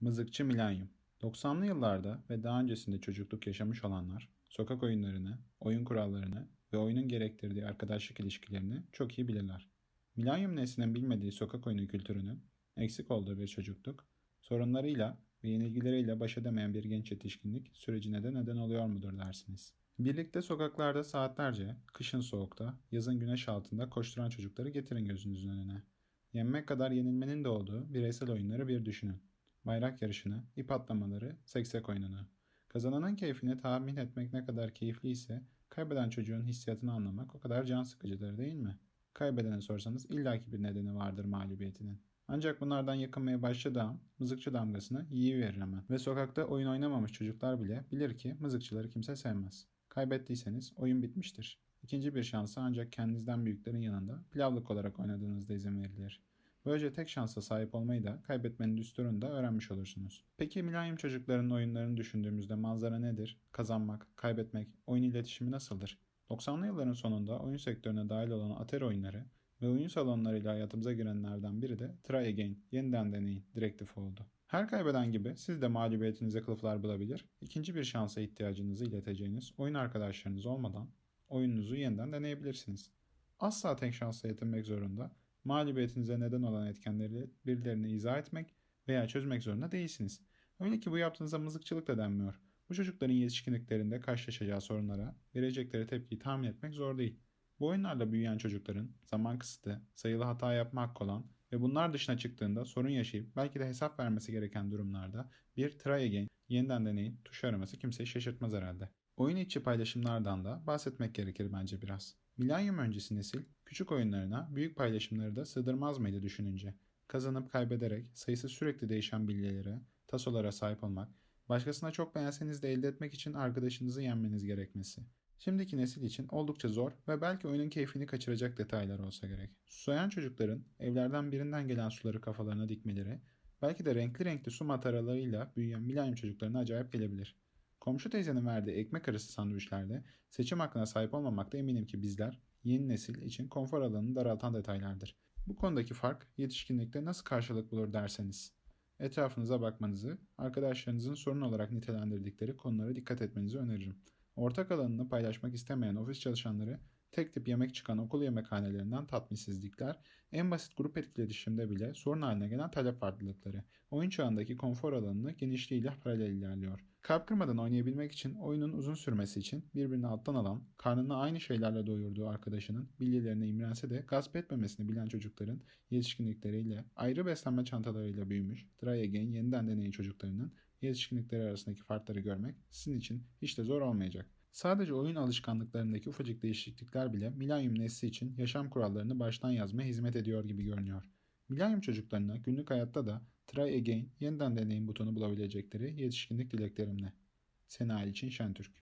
Mızıkçı Milenyum 90'lı yıllarda ve daha öncesinde çocukluk yaşamış olanlar, sokak oyunlarını, oyun kurallarını ve oyunun gerektirdiği arkadaşlık ilişkilerini çok iyi bilirler. Milenyum neslinin bilmediği sokak oyunu kültürünün eksik olduğu bir çocukluk, sorunlarıyla ve yenilgileriyle baş edemeyen bir genç yetişkinlik sürecine de neden oluyor mudur dersiniz. Birlikte sokaklarda saatlerce, kışın soğukta, yazın güneş altında koşturan çocukları getirin gözünüzün önüne. Yenmek kadar yenilmenin de olduğu bireysel oyunları bir düşünün. Bayrak yarışını, ip atlamaları, seksek oyununu. Kazananın keyfini tahmin etmek ne kadar keyifli ise kaybeden çocuğun hissiyatını anlamak o kadar can sıkıcıdır değil mi? Kaybedene sorsanız illaki bir nedeni vardır mağlubiyetinin. Ancak bunlardan yakınmaya başladığı an mızıkçı damgasını yiyiverir hemen. Ve sokakta oyun oynamamış çocuklar bile bilir ki mızıkçıları kimse sevmez. Kaybettiyseniz oyun bitmiştir. İkinci bir şansa ancak kendinizden büyüklerin yanında pilavlık olarak oynadığınızda izin verilir. Böylece tek şansa sahip olmayı da kaybetmenin düsturunu da öğrenmiş olursunuz. Peki milenyum çocuklarının oyunlarını düşündüğümüzde manzara nedir? Kazanmak, kaybetmek, oyun iletişimi nasıldır? 90'lı yılların sonunda oyun sektörüne dahil olan Atari oyunları ve oyun salonlarıyla hayatımıza girenlerden biri de Try Again, yeniden deneyin direktifi oldu. Her kaybeden gibi siz de mağlubiyetinize kılıflar bulabilir, ikinci bir şansa ihtiyacınızı ileteceğiniz oyun arkadaşlarınız olmadan oyununuzu yeniden deneyebilirsiniz. Asla tek şansla yetinmek zorunda, mağlubiyetinize neden olan etkenleri birilerine izah etmek veya çözmek zorunda değilsiniz. Öyle ki bu yaptığınızda mızıkçılık da denmiyor. Bu çocukların yetişkinliklerinde karşılaşacağı sorunlara verecekleri tepkiyi tahmin etmek zor değil. Bu oyunlarla büyüyen çocukların zaman kısıtı, sayılı hata yapma hakkı olan ve bunlar dışına çıktığında sorun yaşayıp belki de hesap vermesi gereken durumlarda bir try again, yeniden deneyin tuşu araması kimseyi şaşırtmaz herhalde. Oyun içi paylaşımlardan da bahsetmek gerekir bence biraz. Milenyum öncesi nesil küçük oyunlarına büyük paylaşımları da sığdırmaz mıydı düşününce? Kazanıp kaybederek sayısı sürekli değişen bilgilere, tasolara sahip olmak, başkasına çok beğenseniz de elde etmek için arkadaşınızı yenmeniz gerekmesi. Şimdiki nesil için oldukça zor ve belki oyunun keyfini kaçıracak detaylar olsa gerek. Susayan çocukların evlerden birinden gelen suları kafalarına dikmeleri, belki de renkli renkli su mataralarıyla büyüyen milenyum çocuklarına acayip gelebilir. Komşu teyzenin verdiği ekmek arası sandviçlerde seçim hakkına sahip olmamakta eminim ki bizler yeni nesil için konfor alanını daraltan detaylardır. Bu konudaki fark yetişkinlikte nasıl karşılık bulur derseniz. Etrafınıza bakmanızı, arkadaşlarınızın sorun olarak nitelendirdikleri konulara dikkat etmenizi öneririm. Ortak alanını paylaşmak istemeyen ofis çalışanları tek tip yemek çıkan okul yemekhanelerinden tatminsizlikler, en basit grup etkileşimde bile sorun haline gelen talep farklılıkları, oyun çağındaki konfor alanını genişliğiyle paralel ilerliyor. Kalp kırmadan oynayabilmek için oyunun uzun sürmesi için birbirini alttan alan, karnını aynı şeylerle doyurduğu arkadaşının bilgilerine imrense de gasp etmemesini bilen çocukların yetişkinlikleriyle ayrı beslenme çantalarıyla büyümüş, Try Again yeniden deneyin çocuklarının yetişkinlikleri arasındaki farkları görmek sizin için hiç de zor olmayacak. Sadece oyun alışkanlıklarındaki ufacık değişiklikler bile milenyum nesli için yaşam kurallarını baştan yazmaya hizmet ediyor gibi görünüyor. Milenyum çocuklarına günlük hayatta da Try Again, yeniden deneyin butonu bulabilecekleri yetişkinlik dileklerimle. Sena için Şentürk